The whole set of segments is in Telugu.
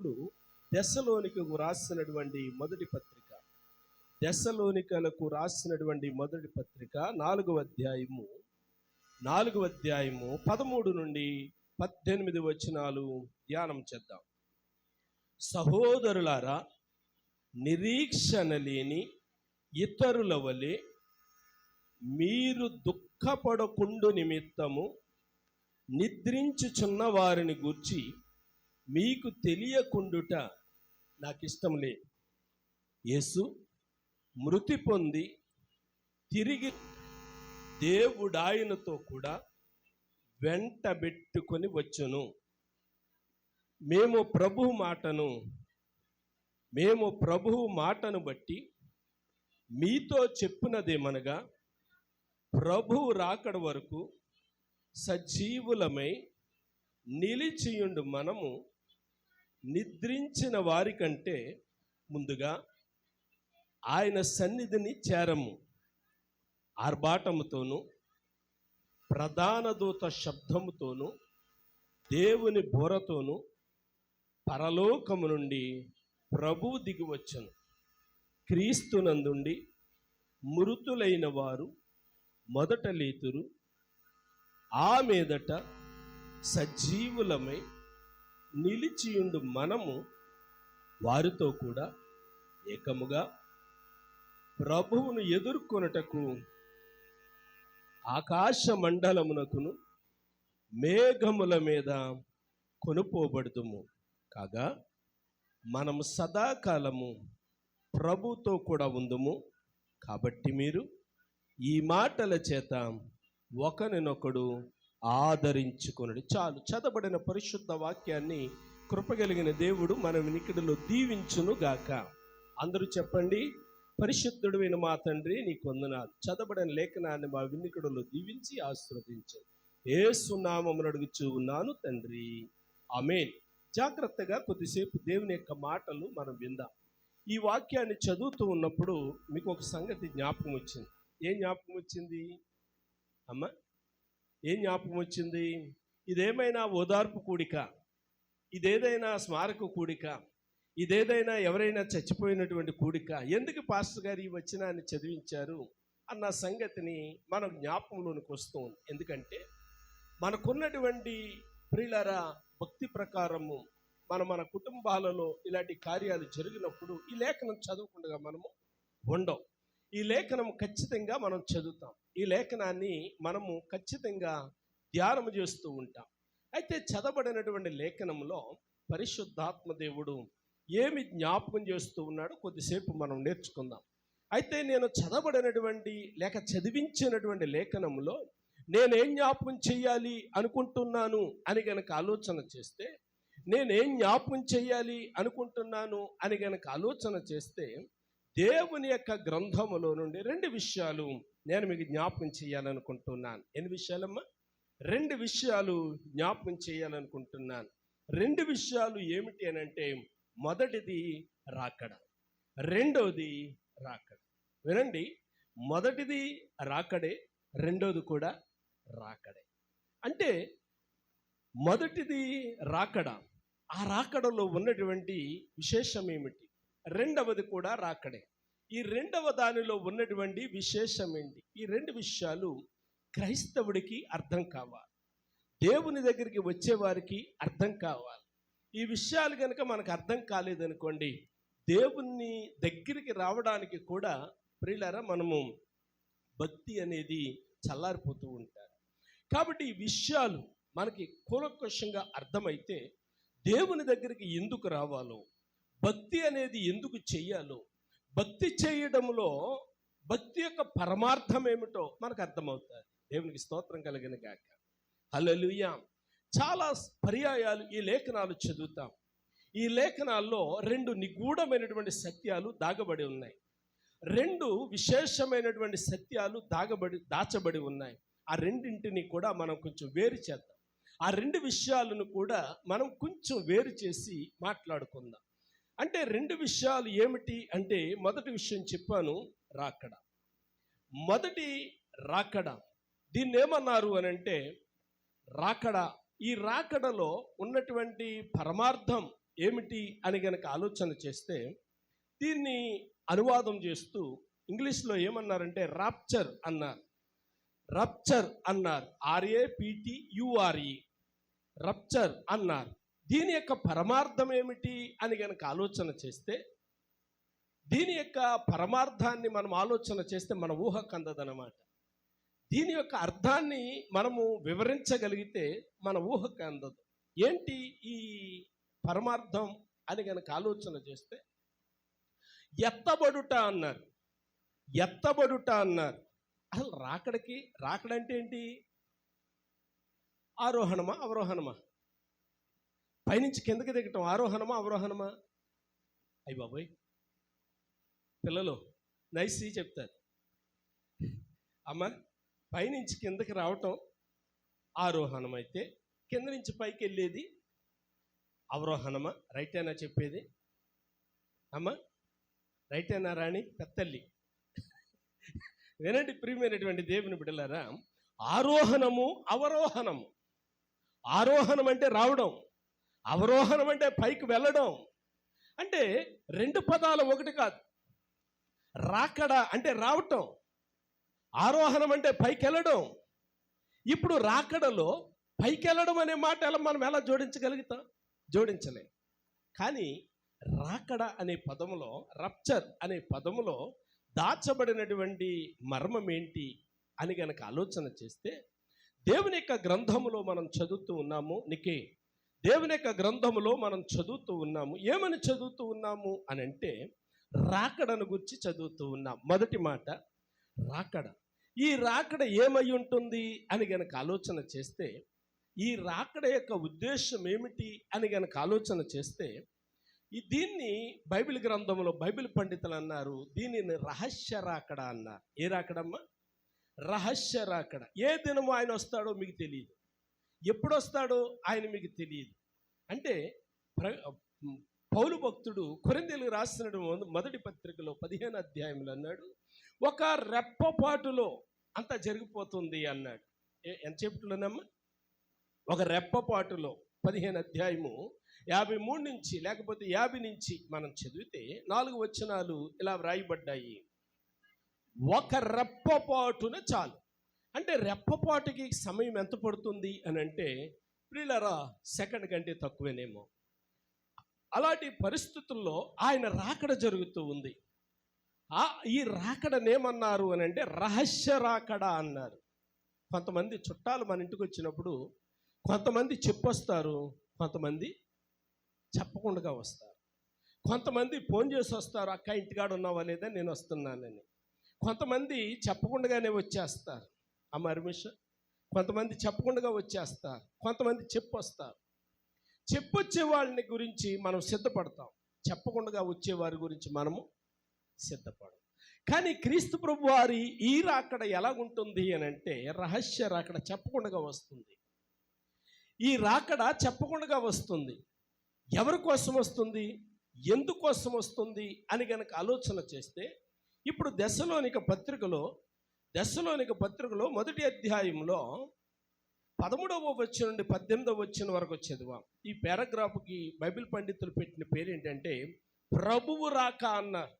ఇప్పుడు దశలోనికకు రాసినటువంటి మొదటి పత్రిక. దశలోనికలకు రాసినటువంటి మొదటి పత్రిక నాలుగవ అధ్యాయము. నాలుగవ అధ్యాయము పదమూడు నుండి పద్దెనిమిది వచనాలు ధ్యానం చేద్దాం. సహోదరులారా నిరీక్షణ లేని ఇతరుల వలె మీరు దుఃఖపడకుండు నిమిత్తము నిద్రించుచున్న వారిని గూర్చి మీకు తెలియకుండుట నాకు ఇష్టం లేదు యేసు మృతి పొంది తిరిగి దేవుడాయనతో కూడా వెంటబెట్టుకొని వచ్చును. మేము ప్రభు మాటను మేము ప్రభువు మాటను బట్టి మీతో చెప్పినదేమనగా ప్రభువు రాకడ వరకు సజీవులమై నిలిచియుండు మనము నిద్రించిన వారికంటే ముందుగా ఆయన సన్నిధిని చేరము. ఆర్భాటముతోనూ ప్రధాన దూత శబ్దముతోనూ దేవుని బోరతోనూ పరలోకము నుండి ప్రభువు దిగివచ్చను. క్రీస్తునందుండి మృతులైన వారు మొదట లేతురు ఆ మీదట సజీవులమై నిలిచియుండు మనము వారితో కూడా ఏకముగా ప్రభువును ఎదుర్కొనుటకు ఆకాశ మండలమునకును మేఘముల మీద కొనుపోబడుదుము. కాగా మనము సదాకాలము ప్రభుతో కూడా ఉందుము. కాబట్టి మీరు ఈ మాటల చేత ఒకరినొకడు ఆదరించుకొనుడి. చాలు చదబడిన పరిశుద్ధ వాక్యాన్ని కృపగలిగిన దేవుడు మన వినికిడిలో దీవించును గాక. అందరూ చెప్పండి పరిశుద్ధుడైన మా తండ్రి నీకు వందనాలు. చదబడిన లేఖనాన్ని మా వినికిడిలో దీవించి ఆశీర్వదించు. సున్నామములు అడుగుచూ ఉన్నాను తండ్రి. అమేన్ జాగ్రత్తగా కొద్దిసేపు దేవుని యొక్క మాటలు మనం విందాం. ఈ వాక్యాన్ని చదువుతూ ఉన్నప్పుడు మీకు ఒక సంగతి జ్ఞాపకం వచ్చింది. ఏం జ్ఞాపకం వచ్చింది? అమ్మ? ఏం జ్ఞాపకం వచ్చింది ఇదేమైనా ఓదార్పు కూడిక? ఇదేదైనా స్మారక కూడిక? ఇదేదైనా ఎవరైనా చచ్చిపోయినటువంటి కూడిక? ఎందుకు పాస్టర్ గారు ఈ వచనాన్ని చదివించారు? అన్న సంగతిని మనం జ్ఞాపకంలోనికి వస్తూ ఉంది ఎందుకంటే మనకున్నటువంటి ప్రియులరా భక్తి ప్రకారము మన మన కుటుంబాలలో ఇలాంటి కార్యాలు జరిగినప్పుడు ఈ లేఖనం చదవకుండా మనము ఉండవు. ఈ లేఖనం ఖచ్చితంగా మనం చదువుతాం. ఈ లేఖనాన్ని మనము ఖచ్చితంగా ధ్యానం చేస్తూ ఉంటాం. అయితే చదవబడినటువంటి లేఖనంలో పరిశుద్ధాత్మ దేవుడు ఏమి జ్ఞాపకం చేస్తూ ఉన్నాడో కొద్దిసేపు మనం నేర్చుకుందాం. అయితే నేను చదవబడినటువంటి లేక చదివించినటువంటి లేఖనంలో నేనేం జ్ఞాపకం చేయాలి అనుకుంటున్నాను అని గనక ఆలోచన చేస్తే నేనేం జ్ఞాపకం చేయాలి అనుకుంటున్నాను అని గనక ఆలోచన చేస్తే దేవుని యొక్క గ్రంథములో నుండి రెండు విషయాలు నేను మీకు జ్ఞాపకం చేయాలనుకుంటున్నాను. ఎన్ని విషయాలమ్మా? రెండు విషయాలు జ్ఞాపకం చేయాలనుకుంటున్నాను. రెండు విషయాలు ఏమిటి అని అంటే మొదటిది రాకడ. రెండోది రాకడ. వినండి మొదటిది రాకడే రెండోది కూడా రాకడే. అంటే మొదటిది రాకడ. ఆ రాకడలో ఉన్నటువంటి విశేషం ఏమిటి? రెండవది కూడా రాకడే. ఈ రెండవ దానిలో ఉన్నటువంటి విశేషం ఏంటి ఈ రెండు విషయాలు క్రైస్తవుడికి అర్థం కావాలి. దేవుని దగ్గరికి వచ్చేవారికి అర్థం కావాలి. ఈ విషయాలు కనుక మనకు అర్థం కాలేదనుకోండి దేవుని దగ్గరికి రావడానికి కూడా ప్రియులారా మనము భక్తి అనేది చల్లారిపోతూ ఉంటారు. కాబట్టి ఈ విషయాలు మనకి కూలకోశంగా అర్థమైతే దేవుని దగ్గరికి ఎందుకు రావాలో భక్తి అనేది ఎందుకు చెయ్యాలో భక్తి చేయడంలో భక్తి యొక్క పరమార్థం ఏమిటో మనకు అర్థమవుతుంది దేవునికి స్తోత్రం కలిగిన గాక. హలలుయా చాలా పర్యాయాలు ఈ లేఖనాలు చదువుతాం. ఈ లేఖనాల్లో రెండు నిగూఢమైనటువంటి సత్యాలు దాగబడి ఉన్నాయి. రెండు విశేషమైనటువంటి సత్యాలు దాగబడి దాచబడి ఉన్నాయి. ఆ రెండింటిని కూడా మనం కొంచెం వేరు చేద్దాం. ఆ రెండు విషయాలను కూడా మనం కొంచెం వేరు చేసి మాట్లాడుకుందాం. అంటే రెండు విషయాలు ఏమిటి అంటే మొదటి విషయం చెప్పాను రాకడ. మొదటి రాకడ. దీన్ని ఏమన్నారు అని అంటే రాకడ. ఈ రాకడలో ఉన్నటువంటి పరమార్థం ఏమిటి అని గనక ఆలోచన చేస్తే దీన్ని అనువాదం చేస్తూ ఇంగ్లీష్లో ఏమన్నారంటే రాప్చర్ అన్నారు. రప్చర్ అన్నారు. ఆర్ఏపిటి యుఆర్ఈ రప్చర్ అన్నారు. దీని యొక్క పరమార్థం ఏమిటి అని గనక ఆలోచన చేస్తే దీని యొక్క పరమార్థాన్ని మనం ఆలోచన చేస్తే మన ఊహకు అందదనమాట దీని యొక్క అర్థాన్ని మనము వివరించగలిగితే మన ఊహకు అందదు ఏంటి ఈ పరమార్థం అని గనక ఆలోచన చేస్తే ఎత్తబడుట అన్నారు. ఎత్తబడుట అన్నారు. అసలు రాకడికి రాకడంటే ఏంటి? ఆరోహణమా అవరోహణమా? పైనుంచి కిందకి దిగటం ఆరోహణమా అవరోహణమా? అయ్యి బాబోయ్. పిల్లలు నైసి చెప్తారు. అమ్మ పైనుంచి కిందకి రావటం ఆరోహణం అయితే కింద నుంచి పైకి వెళ్ళేది అవరోహణమా? రైటేనా చెప్పేది. అమ్మ రైట్ అయినా రాణి పెత్తల్లి వినండి ప్రియమైనటువంటి దేవుని బిడ్డలారా ఆరోహణము అవరోహణము. ఆరోహణం అంటే రావడం. అవరోహణం అంటే పైకి వెళ్ళడం. అంటే రెండు పదాలు ఒకటి కాదు. రాకడ అంటే రావటం. ఆరోహణం అంటే పైకి వెళ్ళడం ఇప్పుడు రాకడలో పైకి వెళ్ళడం అనే మాట ఎలా మనం ఎలా జోడించగలుగుతాం? జోడించలేం. కానీ రాకడ అనే పదములో రప్చర్ అనే పదములో దాచబడినటువంటి మర్మం ఏంటి అని గనక ఆలోచన చేస్తే దేవుని యొక్క గ్రంథములో మనం చదువుతూ ఉన్నాము. నికే దేవుని యొక్క గ్రంథములో మనం చదువుతూ ఉన్నాము. ఏమని చదువుతూ ఉన్నాము అని అంటే రాకడను గురించి చదువుతూ ఉన్నాం. మొదటి మాట రాకడ. ఈ రాకడ ఏమై ఉంటుంది అని గనక ఆలోచన చేస్తే ఈ రాకడ యొక్క ఉద్దేశం ఏమిటి అని గనక ఆలోచన చేస్తే ఈ దీన్ని బైబిల్ గ్రంథంలో బైబిల్ పండితులు అన్నారు. దీనిని రహస్య రాకడ అన్నారు. ఏ రాకడమ్మా? రహస్య రాకడ. ఏ దినము ఆయన వస్తాడో మీకు తెలియదు. ఎప్పుడు వస్తాడో ఆయన మీకు తెలియదు. అంటే ప్ర పౌలు భక్తుడు కొరిందేలు రాసిన మొదటి పత్రికలో పదిహేను అధ్యాయంలో అన్నాడు ఒక రెప్పపాటులో అంత జరిగిపోతుంది అన్నాడు. ఏ- ఎంత చెప్పుతున్నానమ్మా? ఒక రెప్పపాటులో పదిహేను అధ్యాయము యాభై మూడు నుంచి లేకపోతే యాభై నుంచి మనం చదివితే నాలుగు వచనాలు ఇలా వ్రాయబడ్డాయి. ఒక రెప్పపాటున చాలు. అంటే రెప్పపాటుకి సమయం ఎంత పడుతుంది అని అంటే ప్రియులరా సెకండ్ కంటే తక్కువేనేమో. అలాంటి పరిస్థితుల్లో ఆయన రాకడ జరుగుతూ ఉంది. ఆ ఈ రాకడనేమన్నారు అని అంటే రహస్య రాకడ అన్నారు. కొంతమంది చుట్టాలు మన ఇంటికి వచ్చినప్పుడు కొంతమంది చెప్పొస్తారు కొంతమంది చెప్పకుండా వస్తారు. కొంతమంది ఫోన్ చేసి వస్తారు అక్క ఇంటికాడ ఉన్నావా లేదా? నేను వస్తున్నానని. కొంతమంది చెప్పకుండానే వచ్చేస్తారు. ఆ మర్మిషన్ కొంతమంది చెప్పకుండా వచ్చేస్తారు. కొంతమంది చెప్పొస్తారు. చెప్పొచ్చే వాళ్ళని గురించి మనం సిద్ధపడతాం. చెప్పకుండా వచ్చేవారి గురించి మనము సిద్ధపడం కానీ క్రీస్తు ప్రభు వారి ఈ రాకడ ఎలాగుంటుంది అని అంటే రహస్య రాకడ చెప్పకుండా వస్తుంది. ఈ రాకడ చెప్పకుండా వస్తుంది. ఎవరి కోసం వస్తుంది? ఎందుకోసం వస్తుంది? అని కనుక ఆలోచన చేస్తే ఇప్పుడు దశలోనిక పత్రికలో దశలోనిక పత్రికలో మొదటి అధ్యాయంలో పదమూడవ వచ్చిన నుండి పద్దెనిమిదవ వచ్చిన వరకు చదివాం. ఈ పారాగ్రాఫ్కి బైబిల్ పండితులు పెట్టిన పేరు ఏంటంటే ప్రభువు రాక అన్నారు.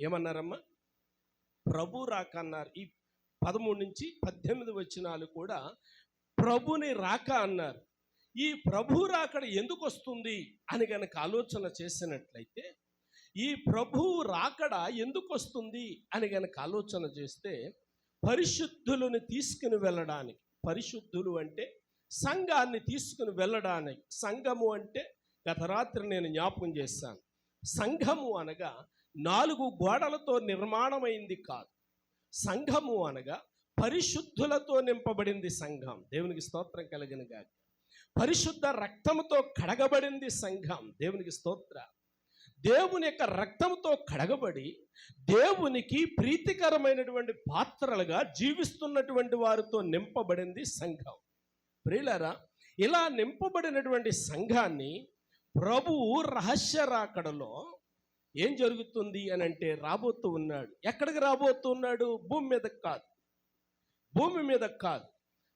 ఏమన్నారమ్మా? ప్రభు రాక అన్నారు. ఈ పదమూడు నుంచి పద్దెనిమిది వచ్చినాలు కూడా ప్రభుని రాక అన్నారు. ఈ ప్రభు రాకడ ఎందుకు వస్తుంది అని గనక ఆలోచన చేసినట్లయితే ఈ ప్రభువు రాకడ ఎందుకు వస్తుంది అని గనక ఆలోచన చేస్తే పరిశుద్ధులను తీసుకుని వెళ్ళడానికి. పరిశుద్ధులు అంటే సంఘాన్ని తీసుకుని వెళ్ళడానికి. సంఘము అంటే గత రాత్రి నేను జ్ఞాపకం చేశాను. సంఘము అనగా నాలుగు గోడలతో నిర్మాణమైంది కాదు. సంఘము అనగా పరిశుద్ధులతో నింపబడింది సంఘం. దేవునికి స్తోత్రం కలిగిన గాక. పరిశుద్ధ రక్తముతో కడగబడింది సంఘం. దేవునికి స్తోత్ర దేవుని యొక్క రక్తంతో కడగబడి దేవునికి ప్రీతికరమైనటువంటి పాత్రలుగా జీవిస్తున్నటువంటి వారితో నింపబడింది సంఘం. ప్రియులరా ఇలా నింపబడినటువంటి సంఘాన్ని ప్రభువు రహస్య రాకడలో ఏం జరుగుతుంది అని అంటే రాబోతూ ఉన్నాడు. ఎక్కడికి రాబోతూ ఉన్నాడు? భూమి మీద కాదు. భూమి మీద కాదు.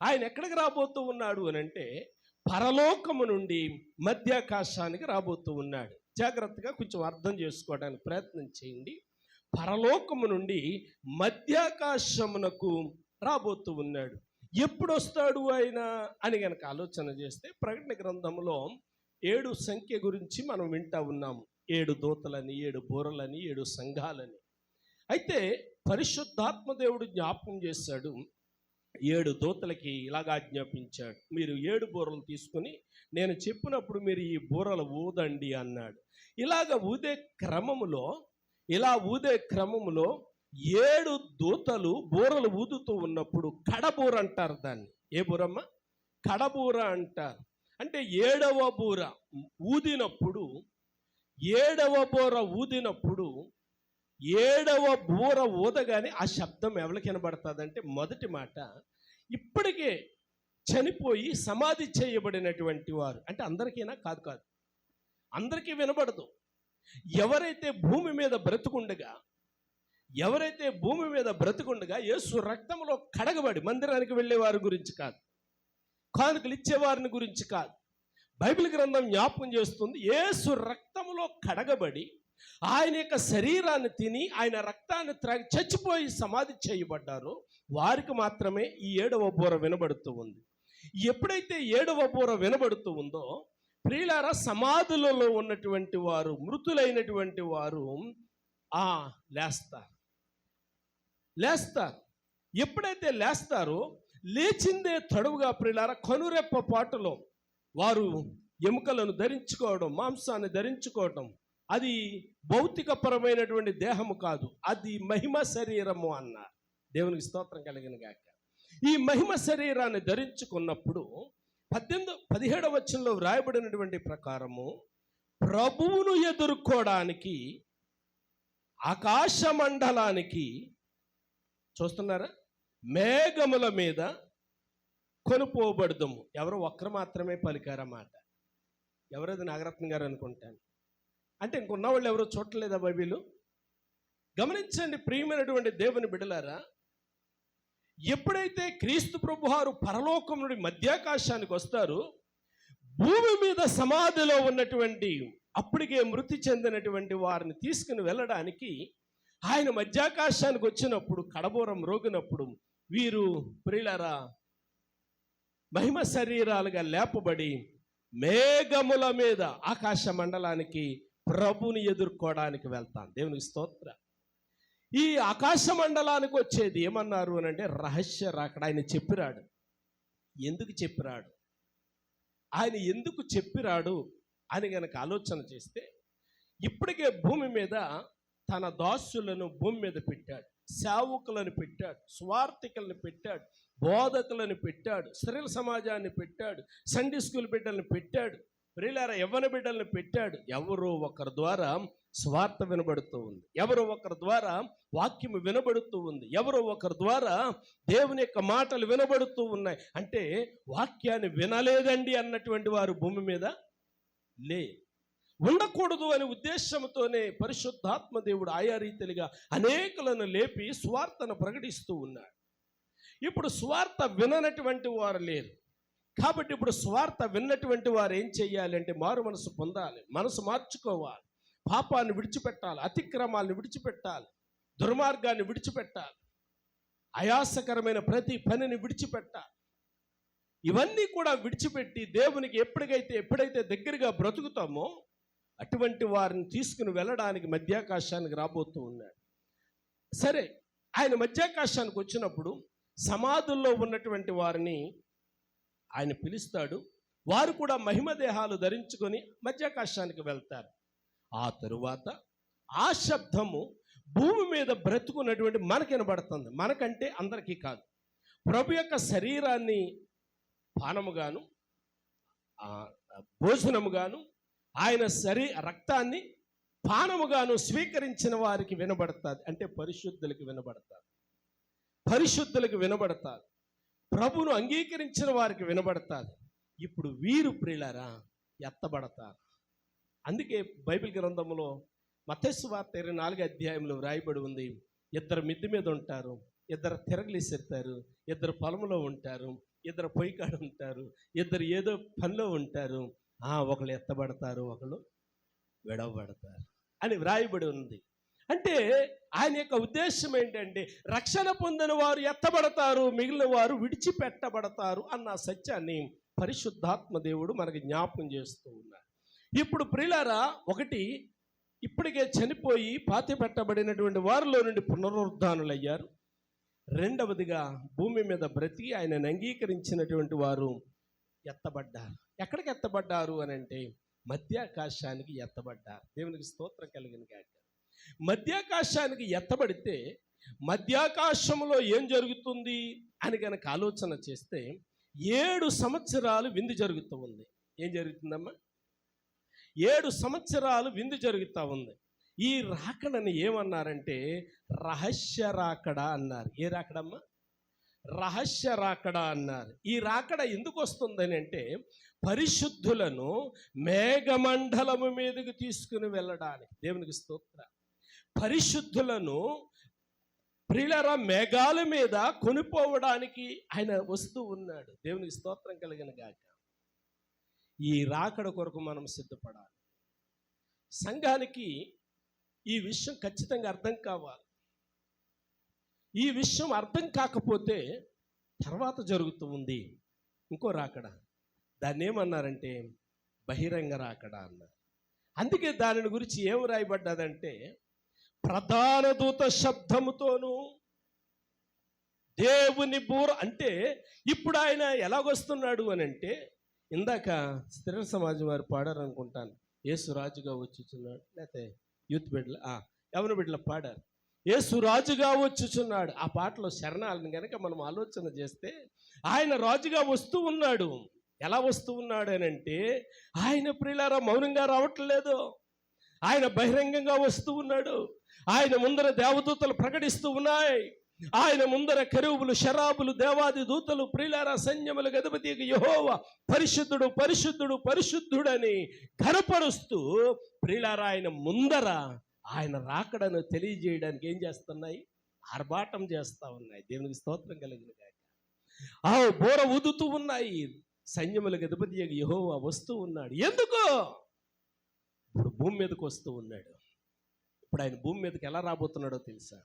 ఆయన ఎక్కడికి రాబోతూ ఉన్నాడు అని అంటే పరలోకము నుండి మధ్యాకాశానికి రాబోతూ ఉన్నాడు. జాగ్రత్తగా కొంచెం అర్థం చేసుకోవడానికి ప్రయత్నం చేయండి. పరలోకము నుండి మధ్యాకాశమునకు రాబోతూ ఉన్నాడు. ఎప్పుడు వస్తాడు ఆయన అని గనక ఆలోచన చేస్తే ప్రకటన గ్రంథంలో ఏడు సంఖ్య గురించి మనం వింటా ఉన్నాము. ఏడు దూతలని ఏడు బూరలని ఏడు సంఘాలని. అయితే పరిశుద్ధాత్మ దేవుడు జ్ఞాపకం చేశాడు. ఏడు దూతలకి ఇలాగా ఆజ్ఞాపించాడు. మీరు ఏడు బూరలు తీసుకుని నేను చెప్పినప్పుడు మీరు ఈ బూరలు ఊదండి అన్నాడు. ఇలాగ ఊదే క్రమములో ఇలా ఊదే క్రమములో ఏడు దూతలు బూరలు ఊదుతూ ఉన్నప్పుడు కడబూర అంటారు దాన్ని. ఏ బూరమ్మ? కడబూర అంటారు. అంటే ఏడవ బూర ఊదినప్పుడు ఏడవ బూర ఊదినప్పుడు ఏడవ బూర ఊదగానే ఆ శబ్దం ఎవరికి వినబడుతుందంటే మొదటి మాట ఇప్పటికే చనిపోయి సమాధి చేయబడినటువంటి వారు. అంటే అందరికీనా? కాదు కాదు. అందరికీ వినబడదు. ఎవరైతే భూమి మీద బ్రతుకుండగా ఎవరైతే భూమి మీద బ్రతుకుండగా యేసు రక్తంలో కడగబడి మందిరానికి వెళ్ళే వారి గురించి కాదు కానుకలు ఇచ్చేవారిని గురించి కాదు బైబిల్ గ్రంథం జ్ఞాపకం చేస్తుంది యేసు రక్తంలో కడగబడి ఆయన యొక్క శరీరాన్ని తిని ఆయన రక్తాన్ని త్రాగి చచ్చిపోయి సమాధి చేయబడ్డారో వారికి మాత్రమే ఈ ఏడవ బూర వినబడుతూ ఉంది. ఎప్పుడైతే ఏడవ బూర వినబడుతూ ఉందో ప్రియులార సమాధులలో ఉన్నటువంటి వారు మృతులైనటువంటి వారు ఆ లేస్తారు. లేస్తారు. ఎప్పుడైతే లేస్తారో లేచిందే తడువుగా ప్రియులార కనురెప్ప పాటలో వారు ఎముకలను ధరించుకోవడం మాంసాన్ని ధరించుకోవడం అది భౌతికపరమైనటువంటి దేహము కాదు అది మహిమ శరీరము అన్నారు. దేవునికి స్తోత్రం కలిగిన గాక. ఈ మహిమ శరీరాన్ని ధరించుకున్నప్పుడు పద్దెనిమిది పదిహేడవ వచ్చంలో వ్రాయబడినటువంటి ప్రకారము ప్రభువును ఎదుర్కోవడానికి ఆకాశ మండలానికి చూస్తున్నారా? మేఘముల మీద కొనుపోబడదము. ఎవరో ఒక్కరు మాత్రమే పలికారన్నమాట. ఎవరది నాగరత్న గారు అనుకుంటాను? అంటే ఇంకున్న వాళ్ళు ఎవరో చూడలేదా బైబిలు? గమనించండి ప్రియమైనటువంటి దేవుని బిడలారా ఎప్పుడైతే క్రీస్తు ప్రభువారు పరలోకం నుండి మధ్యాకాశానికి వస్తారు భూమి మీద సమాధిలో ఉన్నటువంటి అప్పటికే మృతి చెందినటువంటి వారిని తీసుకుని వెళ్ళడానికి ఆయన మధ్యాకాశానికి వచ్చినప్పుడు కడబోరం రోగినప్పుడు వీరు ప్రిలరా మహిమ శరీరాలుగా లేపబడి మేఘముల మీద ఆకాశ మండలానికి ప్రభుని ఎదుర్కోవడానికి వెళ్తాను. దేవునికి స్తోత్ర. ఈ ఆకాశ మండలానికి వచ్చేది ఏమన్నారు అని అంటే రహస్య రాకడ. ఆయన చెప్పిరాడు. ఎందుకు చెప్పిరాడు? ఆయన ఎందుకు చెప్పిరాడు అని గనక ఆలోచన చేస్తే ఇప్పటికే భూమి మీద తన దాసులను భూమి మీద పెట్టాడు. సేవకులను పెట్టాడు. స్వార్థికులను పెట్టాడు. బోధకులను పెట్టాడు. స్త్రీల సమాజాన్ని పెట్టాడు. సండే స్కూల్ బిడ్డలను పెట్టాడు. ప్రియులార యవ్వన బిడ్డలను పెట్టాడు. ఎవరో ఒకరి ద్వారా స్వార్థ వినబడుతూ ఉంది. ఎవరో ఒకరి ద్వారా వాక్యం వినబడుతూ ఉంది. ఎవరో ఒకరి ద్వారా దేవుని యొక్క మాటలు వినబడుతూ ఉన్నాయి. అంటే వాక్యాన్ని వినలేదండి అన్నటువంటి వారు భూమి మీద లే. ఉండకూడదు అనే ఉద్దేశంతోనే పరిశుద్ధాత్మ దేవుడు ఆయా రీతిలుగా అనేకులను లేపి స్వార్థను ప్రకటిస్తూ ఉన్నాడు. ఇప్పుడు స్వార్థ విననటువంటి వారు లేరు. కాబట్టి ఇప్పుడు స్వార్థ విన్నటువంటి వారు ఏం చేయాలంటే అంటే మారు మనసు పొందాలి మనసు మార్చుకోవాలి. పాపాన్ని విడిచిపెట్టాలి అతిక్రమాలను విడిచిపెట్టాలి దుర్మార్గాన్ని విడిచిపెట్టాలి ఆయాసకరమైన ప్రతి పనిని విడిచిపెట్టాలి. ఇవన్నీ కూడా విడిచిపెట్టి దేవునికి ఎప్పటికైతే ఎప్పుడైతే దగ్గరగా బ్రతుకుతామో అటువంటి వారిని తీసుకుని వెళ్ళడానికి మధ్యాకాశానికి రాబోతూ ఉన్నాడు. సరే ఆయన మధ్యాకాశానికి వచ్చినప్పుడు సమాధుల్లో ఉన్నటువంటి వారిని ఆయన పిలుస్తాడు. వారు కూడా మహిమ దేహాలు ధరించుకొని మధ్యాకాశానికి వెళ్తారు. ఆ తరువాత ఆ శబ్దము భూమి మీద బ్రతుకున్నటువంటి మనకి వినబడుతుంది. మనకంటే అందరికీ కాదు. ప్రభు యొక్క శరీరాన్ని పానముగాను భోజనముగాను ఆయన శరీ రక్తాన్ని పానముగాను స్వీకరించిన వారికి వినబడతాది. అంటే పరిశుద్ధులకు వినబడతారు పరిశుద్ధులకు వినబడతారు ప్రభును అంగీకరించిన వారికి వినబడతారు ఇప్పుడు వీరు ప్రియులారా ఎత్తబడతారు. అందుకే బైబిల్ గ్రంథంలో మతస్సు వార్త ఇరవై నాలుగు అధ్యాయంలో వ్రాయబడి ఉంది. ఇద్దరు మిద్ది మీద ఉంటారు ఇద్దరు తిరగలేసెత్తారు ఇద్దరు పొలంలో ఉంటారు ఇద్దరు పొయ్యికాడ ఉంటారు ఇద్దరు ఏదో పనిలో ఉంటారు. ఒకళ్ళు ఎత్తబడతారు ఒకళ్ళు విడవబడతారు అని వ్రాయబడి ఉంది. అంటే ఆయన యొక్క ఉద్దేశం ఏంటంటే రక్షణ పొందిన వారు ఎత్తబడతారు మిగిలిన వారు విడిచిపెట్టబడతారు అన్న సత్యాన్ని పరిశుద్ధాత్మ దేవుడు మనకి జ్ఞాపకం చేస్తూ ఉన్నారు. ఇప్పుడు ప్రిలారా ఒకటి ఇప్పటికే చనిపోయి పాతి పెట్టబడినటువంటి వారిలో నుండి పునరుద్ధానులయ్యారు. రెండవదిగా భూమి మీద బ్రతికి ఆయనను అంగీకరించినటువంటి వారు ఎత్తబడ్డారు. ఎక్కడికి ఎత్తబడ్డారు అని అంటే మధ్యాకాశానికి ఎత్తబడ్డారు. దేవునికి స్తోత్రం కలిగిన కాక మధ్యాకాశానికి ఎత్తబడితే మధ్యాకాశంలో ఏం జరుగుతుంది అని కనుక ఆలోచన చేస్తే ఏడు సంవత్సరాలు విందు జరుగుతూ ఉంది. ఏం జరుగుతుందమ్మా? ఏడు సంవత్సరాలు విందు జరుగుతూ ఉంది. ఈ రాకడని ఏమన్నారంటే రహస్య రాకడ అన్నారు. ఏ రాకడమ్మా? రహస్య రాకడ అన్నారు. ఈ రాకడ ఎందుకు వస్తుందని అంటే పరిశుద్ధులను మేఘమండలము మీదకి తీసుకుని వెళ్ళడానికి. దేవునికి స్తోత్ర. పరిశుద్ధులను ప్రియులరా మేఘాల మీద కొనిపోవడానికి ఆయన వస్తూ ఉన్నాడు. దేవునికి స్తోత్రం కలిగిన గాక. ఈ రాకడ కొరకు మనం సిద్ధపడాలి. సంఘానికి ఈ విషయం ఖచ్చితంగా అర్థం కావాలి. ఈ విషయం అర్థం కాకపోతే తర్వాత జరుగుతూ ఉంది. ఇంకో రాకడ. దాన్ని ఏమన్నారంటే బహిరంగ రాకడ అన్నారు. అందుకే దానిని గురించి ఏం రాయబడ్డదంటే ప్రధాన దూత శబ్దముతోనూ దేవుని బూర అంటే ఇప్పుడు ఆయన ఎలాగొస్తున్నాడు అని అంటే ఇందాక స్థిర సమాజం వారు పాడారు అనుకుంటాను యేసు రాజుగా వచ్చుచున్నాడు. లేకపోతే యూత్ బిడ్డలు ఎవరి యవన బిడ్డలు పాడారు? యేసు రాజుగా వచ్చుచున్నాడు. ఆ పాటలో శరణాలను కనుక మనం ఆలోచన చేస్తే ఆయన రాజుగా వస్తూ ఉన్నాడు. ఎలా వస్తూ ఉన్నాడు అని అంటే ఆయన ప్రియులారా మౌనంగా రావట్లేదు. ఆయన బహిరంగంగా వస్తూ ఉన్నాడు. ఆయన ముందర దేవదూతలు ప్రకటిస్తూ ఉన్నాయి. ఆయన ముందర కరువులు శరాబులు దేవాది దూతలు ప్రిలార సైన్యములు గదపతి యహోవ పరిశుద్ధుడు పరిశుద్ధుడు పరిశుద్ధుడని ఘనపరుస్తూ ప్రిలార ఆయన ముందర ఆయన రాకడను తెలియజేయడానికి ఏం చేస్తున్నాయి? ఆర్భాటం చేస్తా ఉన్నాయి. దేవునికి స్తోత్రం కలిగిన గాక. ఆ బోర ఊదుతూ ఉన్నాయి. సైన్యముల గదపతి యహోవ వస్తూ ఉన్నాడు. ఎందుకు? ఇప్పుడు భూమి మీదకి వస్తూ ఉన్నాడు. ఇప్పుడు ఆయన భూమి మీదకి ఎలా రాబోతున్నాడో తెలుసా?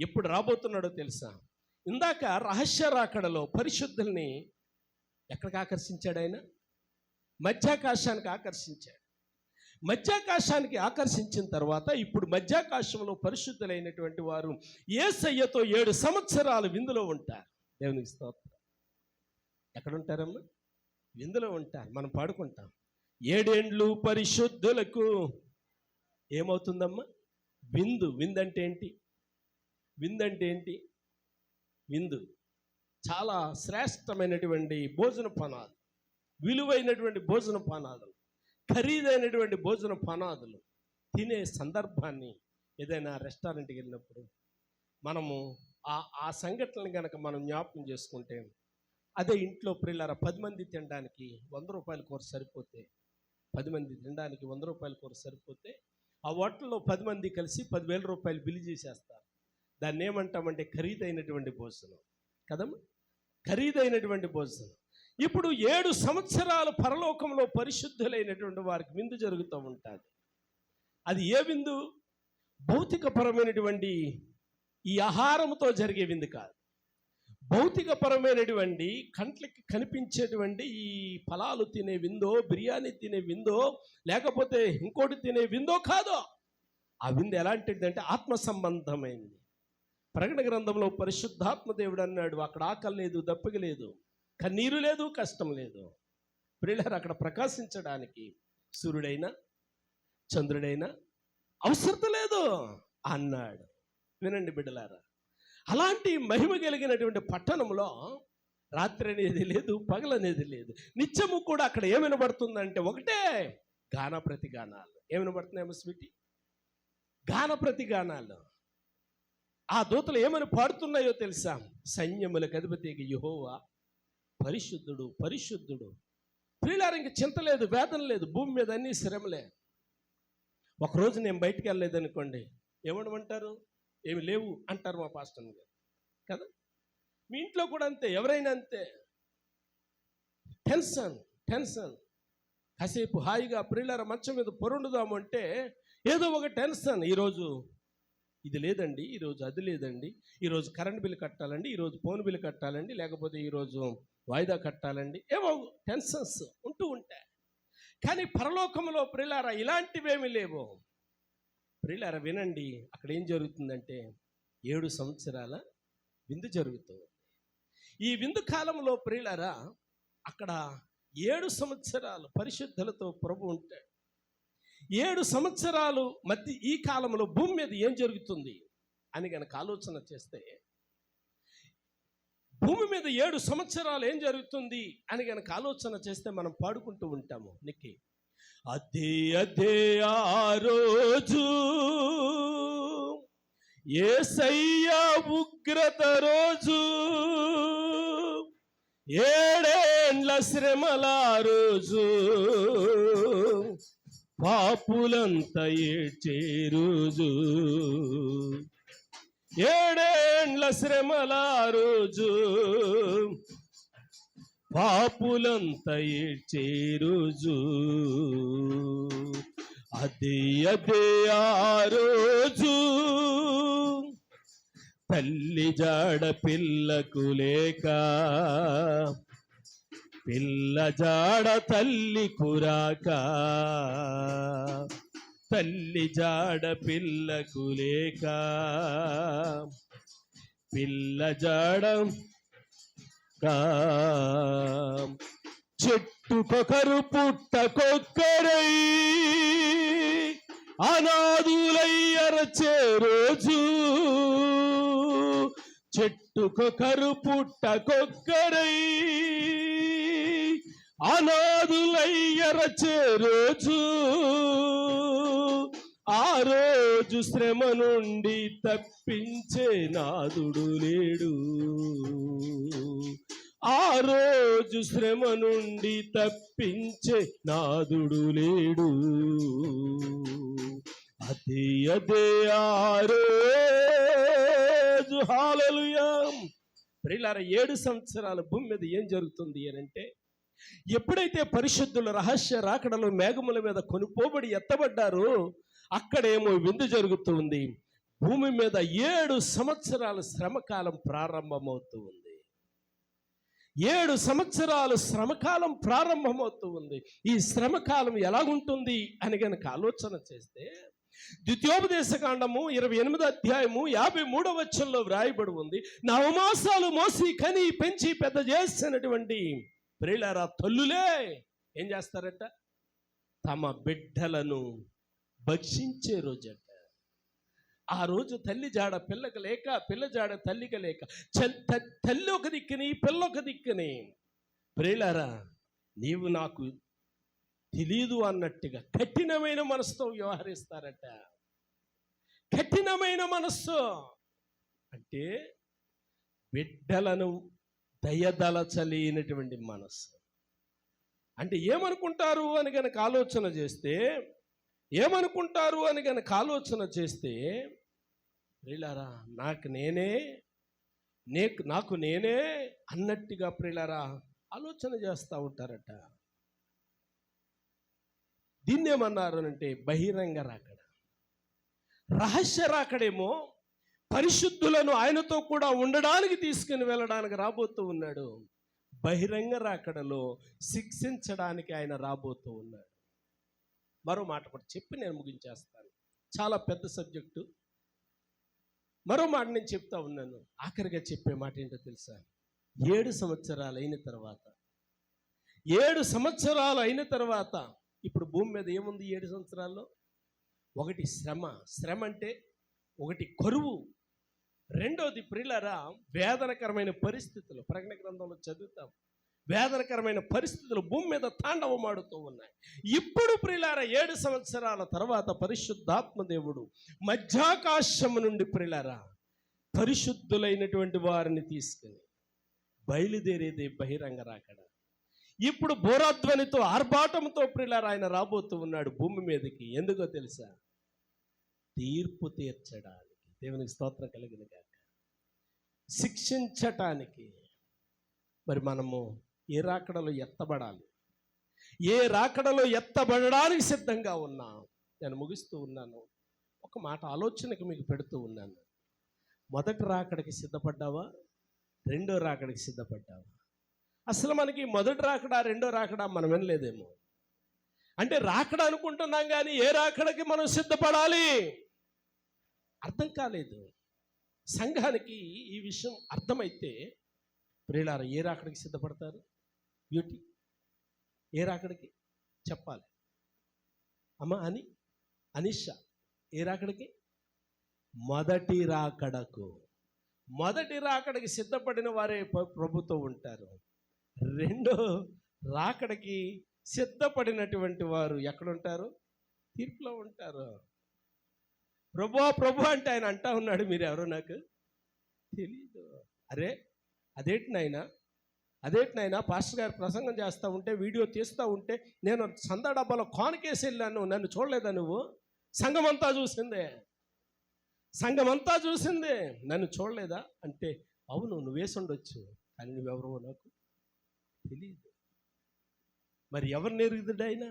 ఎప్పుడు రాబోతున్నాడో తెలుసా? ఇందాక రహస్య రాకడలో పరిశుద్ధుల్ని ఎక్కడికి ఆకర్షించాడు ఆయన? మధ్యాకాశానికి ఆకర్షించాడు. మధ్యాకాశానికి ఆకర్షించిన తర్వాత ఇప్పుడు మధ్యాకాశంలో పరిశుద్ధులైనటువంటి వారు ఏసయ్యతో ఏడు సంవత్సరాలు విందులో ఉంటారు. దేవునికి స్తోత్రం. ఎక్కడ ఉంటారమ్మా విందులో ఉంటారు. మనం పాడుకుంటాం. ఏడేండ్లు పరిశుద్ధులకు ఏమవుతుందమ్మా? విందు విందంటే ఏంటి? విందు అంటే ఏంటి? విందు. చాలా శ్రేష్టమైనటువంటి భోజన పానాలు విలువైనటువంటి భోజన పానాదులు ఖరీదైనటువంటి భోజన పానాదులు తినే సందర్భాన్ని ఏదైనా రెస్టారెంట్కి వెళ్ళినప్పుడు మనము ఆ ఆ సంఘటనలు కనుక మనం జ్ఞాపకం చేసుకుంటే అదే ఇంట్లో ప్రిల్లర పది మంది తినడానికి వంద రూపాయల కూర సరిపోతే పది మంది తినడానికి వంద రూపాయల కూర సరిపోతే ఆ హోటల్లో పది మంది కలిసి పదివేల రూపాయలు బిల్లు చేసేస్తారు. దాన్ని ఏమంటామంటే ఖరీదైనటువంటి భోజనం. కదమ్మా? ఖరీదైనటువంటి భోజనం. ఇప్పుడు ఏడు సంవత్సరాలు పరలోకంలో పరిశుద్ధులైనటువంటి వారికి విందు జరుగుతూ ఉంటుంది. అది ఏ విందు? భౌతికపరమైనటువంటి ఈ ఆహారంతో జరిగే విందు కాదు. భౌతికపరమైనటువంటి కంట్లకి కనిపించేటువంటి ఈ ఫలాలు తినే విందో బిర్యానీ తినే విందో లేకపోతే ఇంకోటి తినే విందో కాదో ఆ విందు ఎలాంటిదంటే ఆత్మ సంబంధమైంది ప్రకటన గ్రంథంలో పరిశుద్ధాత్మ దేవుడు అన్నాడు అక్కడ ఆకలి లేదు దప్పిక లేదు కన్నీరు లేదు కష్టం లేదు. ప్రియులారు అక్కడ ప్రకాశించడానికి సూర్యుడైనా చంద్రుడైనా అవసరత లేదు అన్నాడు. వినండి బిడ్డలారా అలాంటి మహిమ కలిగినటువంటి పట్టణంలో రాత్రి అనేది లేదు పగలనేది లేదు. నిత్యము కూడా అక్కడ ఏమి వినబడుతుందంటే ఒకటే గాన ప్రతిగానాలు. ఏమి వినబడుతున్నాయేమో స్వీటి? గాన ప్రతిగానాలు. ఆ దూతలు ఏమని పాడుతున్నాయో తెలుసా? సైన్యములకు అధిపతి యహోవా పరిశుద్ధుడు పరిశుద్ధుడు. ప్రియులారు ఇంక చింత లేదు వేదన లేదు భూమి మీద అన్ని శ్రమలే. ఒకరోజు నేను బయటికి వెళ్ళలేదు అనుకోండి ఏమనమంటారు? ఏమి లేవు అంటారు మా పాస్టర్ గారు. కదా? మీ ఇంట్లో కూడా అంతే ఎవరైనా అంతే. Tension tension. కాసేపు హాయిగా ప్రిల్లర మంచం మీద పొరుండుదాము అంటే ఏదో ఒక టెన్షన్. ఈరోజు ఇది లేదండి ఈరోజు అది లేదండి. ఈరోజు కరెంట్ బిల్ కట్టాలండి ఈరోజు ఫోన్ బిల్ కట్టాలండి లేకపోతే ఈరోజు వాయిదా కట్టాలండి. ఏమో టెన్షన్స్ ఉంటూ ఉంటాయి. కానీ పరలోకంలో ప్రిలారా ఇలాంటివేమీ లేవు. ప్రిలార వినండి. అక్కడ ఏం జరుగుతుందంటే ఏడు సంవత్సరాల విందు జరుగుతుంది. ఈ విందు కాలంలో ప్రియులారా అక్కడ ఏడు సంవత్సరాలు పరిశుద్ధులతో ప్రభు ఉంటాడు. ఏడు సంవత్సరాలు మధ్య ఈ కాలంలో భూమి మీద ఏం జరుగుతుంది అని గనక ఆలోచన చేస్తే భూమి మీద ఏడు సంవత్సరాలు ఏం జరుగుతుంది అని గనక ఆలోచన చేస్తే మనం పాడుకుంటూ ఉంటాము. నిక్కి అదే అదే ఆ రోజు ఏసయ్య ఉగ్రత రోజు ఏడేండ్ల శ్రమల రోజు పాపులంత ఏడ్చే రోజు ఏడేండ్ల శ్రమల రోజు పాపులంత చేరుజు అదే అదే ఆ రోజు. తల్లి జాడ పిల్లకు లేక పిల్ల జాడ తల్లి కురాక తల్లి జాడ పిల్లకు లేక పిల్ల జాడ చెట్టుకొకరు పుట్టకొక్కరై అనాదులయ్యరచే రోజు. చెట్టుకొకరు పుట్టకొక్కరై అనాదులయ్యరచే రోజు. ఆ రోజు శ్రమ నుండి తప్పించే నాదుడు లేడు. ఆ రోజు శ్రమ నుండి తప్పించే నాదుడు లేడు. అదే అదే ఆ రోజు. హాలలుయా. ఏడు సంవత్సరాల భూమి మీద ఏం జరుగుతుంది అని అంటే ఎప్పుడైతే పరిశుద్ధుల రహస్య రాకడలు మేఘముల మీద కొనుపోబడి ఎత్తబడ్డారో అక్కడేమో విందు జరుగుతుంది. భూమి మీద ఏడు సంవత్సరాల శ్రమకాలం ప్రారంభమవుతూ ఉంది. ఏడు సంవత్సరాలు శ్రమకాలం ప్రారంభమవుతూ ఉంది. ఈ శ్రమకాలం ఎలాగుంటుంది? అని గనక ఆలోచన చేస్తే ద్వితీయోపదేశ కాండము ఇరవై ఎనిమిది అధ్యాయము యాభై మూడవ వచ్చంలో వ్రాయబడి ఉంది. నా ఉమాసాలు మోసి కని పెంచి పెద్ద చేసినటువంటి ప్రియులారా తల్లులే ఏం చేస్తారట? తమ బిడ్డలను భక్షించే రోజట. ఆ రోజు తల్లి జాడ పిల్లక లేక పిల్ల జాడ తల్లిక లేక చల్- త- తల్లి ఒక దిక్కుని పిల్ల ఒక దిక్కుని. ప్రేలారా నీవు నాకు తెలీదు అన్నట్టుగా కఠినమైన మనసుతో వ్యవహరిస్తారట. కఠినమైన మనస్సు. అంటే బిడ్డలను దయదలచలేనటువంటి మనస్సు. అంటే ఏమనుకుంటారు అని కనుక ఆలోచన చేస్తే ఏమనుకుంటారు అని కనుక ఆలోచన చేస్తే ప్రియులారా నాకు నేనే నే నాకు నేనే అన్నట్టుగా ప్రియులారా ఆలోచన చేస్తూ ఉంటారట. దీన్ని ఏమన్నారు అంటే బహిరంగ రాకడ. రహస్య రాకడేమో పరిశుద్ధులను ఆయనతో కూడా ఉండడానికి తీసుకుని వెళ్ళడానికి రాబోతూ ఉన్నాడు. బహిరంగ రాకడలో శిక్షించడానికి ఆయన రాబోతూ ఉన్నాడు. మరో మాట కూడా చెప్పి నేను ముగించేస్తాను. చాలా పెద్ద సబ్జెక్టు. మరో మాట నేను చెప్తా ఉన్నాను. ఆఖరిగా చెప్పే మాట ఏంటో తెలుసా? ఏడు సంవత్సరాలు అయిన తర్వాత. ఏడు సంవత్సరాలు అయిన తర్వాత ఇప్పుడు భూమి మీద ఏముంది ఏడు సంవత్సరాల్లో? ఒకటి శ్రమ. శ్రమ అంటే ఒకటి కరువు. రెండోది ప్రిలరా వేదనకరమైన పరిస్థితులు. ప్రకటన గ్రంథంలో చదువుతాం. వేదనకరమైన పరిస్థితులు భూమి మీద తాండవమాడుతూ ఉన్నాయి. ఇప్పుడు ప్రిలార ఏడు సంవత్సరాల తర్వాత పరిశుద్ధాత్మ దేవుడు మధ్యాకాశము నుండి ప్రిలారా పరిశుద్ధులైనటువంటి వారిని తీసుకుని బయలుదేరేది బహిరంగ రాకడ. ఇప్పుడు బోరాధ్వనితో ఆర్భాటంతో ప్రిలార ఆయన రాబోతూ ఉన్నాడు భూమి మీదకి. ఎందుకో తెలుసా? తీర్పు తీర్చడానికి. దేవునికి స్తోత్రం కలిగిన గాక. శిక్షించటానికి. మరి మనము ఏ రాకడలో ఎత్తబడాలి? ఏ రాకడలో ఎత్తబడడానికి సిద్ధంగా ఉన్నా? నేను ముగిస్తూ ఉన్నాను. ఒక మాట ఆలోచనకి మీకు పెడుతూ ఉన్నాను. మొదటి రాకడికి సిద్ధపడ్డావా? రెండో రాకడికి సిద్ధపడ్డావా? అసలు మనకి మొదటి రాకడా రెండో రాకడా మనం వినలేదేమో. అంటే రాకడ అనుకుంటున్నాం కానీ ఏ రాకడకి మనం సిద్ధపడాలి? అర్థం కాలేదు. సంఘానికి ఈ విషయం అర్థమైతే ప్రియులారా ఏ రాకడికి సిద్ధపడతారు? బ్యూటీ ఏ రాకడికి చెప్పాలి. అమ్మ అని? అనిష ఏ రాకడికి మొదటి రాకడకు. మొదటి రాకడికి సిద్ధపడిన వారే ప్ర- ప్రభుతో ఉంటారు. రెండో రాకడికి సిద్ధపడినటువంటి వారు ఎక్కడుంటారు? తీర్పులో ఉంటారు. ప్రభు ప్రభు అంటే ఆయన అంటా ఉన్నాడు. మీరు ఎవరో నాకు తెలీదు. అరే అదేంటి నాయనా? అదేంటి నాయనా పాస్టర్ గారు ప్రసంగం చేస్తూ ఉంటే వీడియో తీస్తూ ఉంటే నేను సందా డబ్బాలో కానుకేసి వెళ్ళాను నన్ను చూడలేదా నువ్వు? సంఘమంతా చూసిందే. సంఘమంతా చూసిందే. నన్ను చూడలేదా? అంటే అవును నువ్వేసి ఉండొచ్చు కానీ నువ్వెవరో నాకు తెలియదు మరి ఎవరు నెరుగుదుడు ఆయన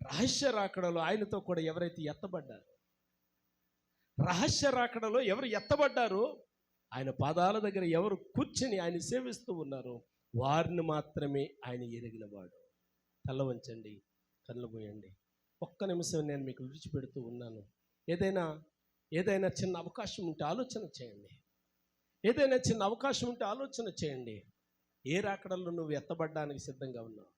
రహస్య రాకడలో ఆయనతో కూడా ఎవరైతే ఎత్తబడ్డారు? రహస్య రాకడలో ఎవరు ఎత్తబడ్డారో? ఆయన పాదాల దగ్గర ఎవరు కూర్చుని ఆయన సేవిస్తూ ఉన్నారో వారిని మాత్రమే ఆయన ఎరిగినవాడు. తల వంచండి కళ్ళు పోయండి ఒక్క నిమిషం నేను మీకు విడిచిపెడుతూ ఉన్నాను. ఏదైనా ఏదైనా చిన్న అవకాశం ఉంటే ఆలోచన చేయండి. ఏదైనా చిన్న అవకాశం ఉంటే ఆలోచన చేయండి. ఏ రాకడల్లో నువ్వు ఎత్తబడ్డానికి సిద్ధంగా ఉన్నావు?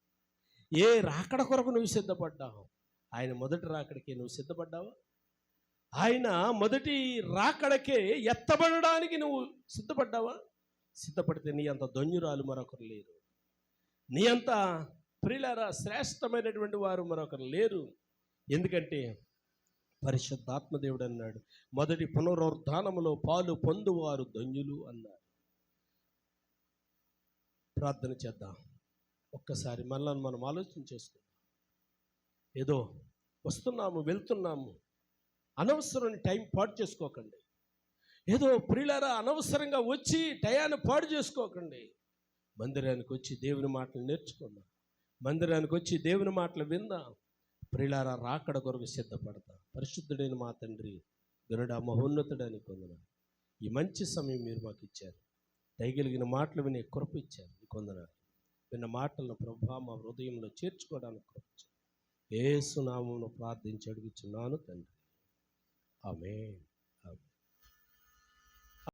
ఏ రాకడ కొరకు నువ్వు సిద్ధపడ్డావు? ఆయన మొదటి రాకడికి నువ్వు సిద్ధపడ్డావా? ఆయన మొదటి రాకడకే ఎత్తబడడానికి నువ్వు సిద్ధపడ్డావా? సిద్ధపడితే నీ అంత దొంజురాలు మరొకరు లేరు. నీ అంత ప్రియులారా శ్రేష్టమైనటువంటి వారు మరొకరు లేరు. ఎందుకంటే పరిశుద్ధాత్మదేవుడు అన్నాడు మొదటి పునరుద్ధానములో పాలు పొందువారు ధన్యులు అన్నారు. ప్రార్థన చేద్దాం. ఒక్కసారి మనల్ని మనం ఆలోచన చేసుకుందాం. ఏదో వస్తున్నాము వెళ్తున్నాము. అనవసరం టైం పాడు చేసుకోకండి. ఏదో ప్రియులారా అనవసరంగా వచ్చి టయాన్ని పాడు చేసుకోకండి. మందిరానికి వచ్చి దేవుని మాటలు నేర్చుకుందాం. మందిరానికి వచ్చి దేవుని మాటలు విందాం. ప్రియులారా రాకడ కొరకు సిద్ధపడతాం. పరిశుద్ధుడైన మా తండ్రి గరుడ మహోన్నతుడని కొందన ఈ మంచి సమయం మీరు మాకు ఇచ్చారు. దయగలిగిన మాటలు వినే కృప ఇచ్చారు కొందన విన్న మాటలను ప్రభా మా హృదయంలో చేర్చుకోవడానికి కృప ఇచ్చారు. యేసు ప్రార్థించి అడుగుచున్నాను తండ్రి. Amén.